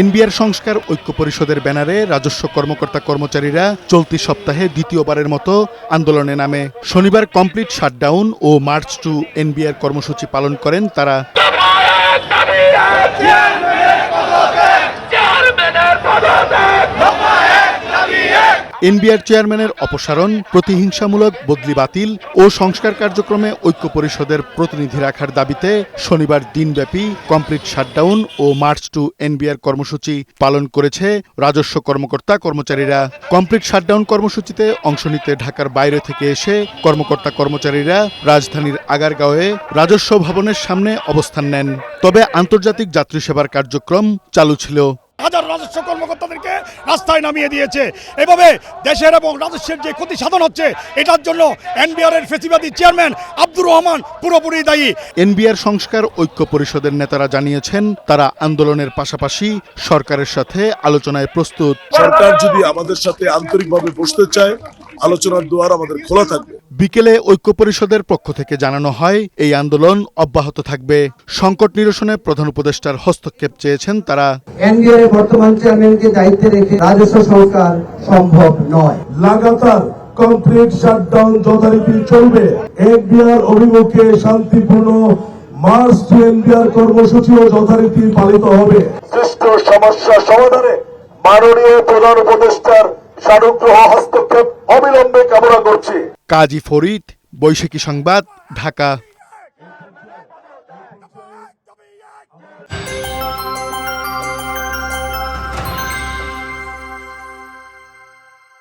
NBR সংস্কার ঐক্য পরিষদের ব্যানারে রাজস্ব কর্মকর্তা কর্মচারীরা চলতি সপ্তাহে দ্বিতীয়বারের মতো আন্দোলনে নামে। শনিবার কমপ্লিট শাটডাউন ও মার্চ টু এনবিআর কর্মসূচি পালন করেন তারা। এনবিআর চেয়ারম্যানের অপসারণ, প্রতিহিংসামূলক, বদলি বাতিল ও সংস্কার কার্যক্রমে ঐক্য পরিষদের প্রতিনিধি রাখার দাবিতে শনিবার দিনব্যাপী কমপ্লিট শাটডাউন ও মার্চ টু এনবিআর কর্মসূচি পালন করেছে রাজস্ব কর্মকর্তা কর্মচারীরা। কমপ্লিট শাটডাউন কর্মসূচিতে অংশ নিতে ঢাকার বাইরে থেকে এসে কর্মকর্তা কর্মচারীরা রাজধানীর আগারগাঁওয়ে রাজস্ব ভবনের সামনে অবস্থান নেন। তবে আন্তর্জাতিক যাত্রী সেবার কার্যক্রম চালু ছিল। হাজার রাজস্ব কর্মকর্তাদেরকে রাস্তায় নামিয়ে দিয়েছে। এভাবে দেশের এবং রাজস্বের যে ক্ষতি সাধন হচ্ছে এটার জন্য এনবিআর এর ফেসিবাদী চেয়ারম্যান আব্দুর রহমান পুরোপুরি দায়ী। এনবিআর সংস্কার ঐক্য পরিষদের নেতারা জানিয়েছেন তারা আন্দোলনের পাশাপাশি সরকারের সাথে আলোচনায় প্রস্তুত। সরকার যদি আমাদের সাথে আন্তরিকভাবে বসতে চায় আলোচনার দুয়ার আমাদের খোলা থাকবে। বিকেলে ঐক্য পরিষদের পক্ষ থেকে জানানো হয় এই আন্দোলন অব্যাহত থাকবে। সংকট নিরসনে প্রধান উপদেষ্টার হস্তক্ষেপ চেয়েছেন তারা। এনডিএর বর্তমান চেয়ারম্যানকে দায়িত্বে রেখে রাজস্ব সংস্কার সম্ভব নয়। লাগাতার কমপ্লিট শাটডাউন যথারীতি চলবে। এনবিআর অভিমুখে শান্তিপূর্ণ মার্চ টু এনবিআর কর্মসূচিও যথারীতি পালিত হবে। সৃষ্ট সমস্যা সমাধানে মাননীয় প্রধান উপদেষ্টার সানুগ্রহ হস্তক্ষেপ অবিলম্বে কামনা করছি। কাজী ফরিদ বৈশাখী সংবাদ ঢাকা।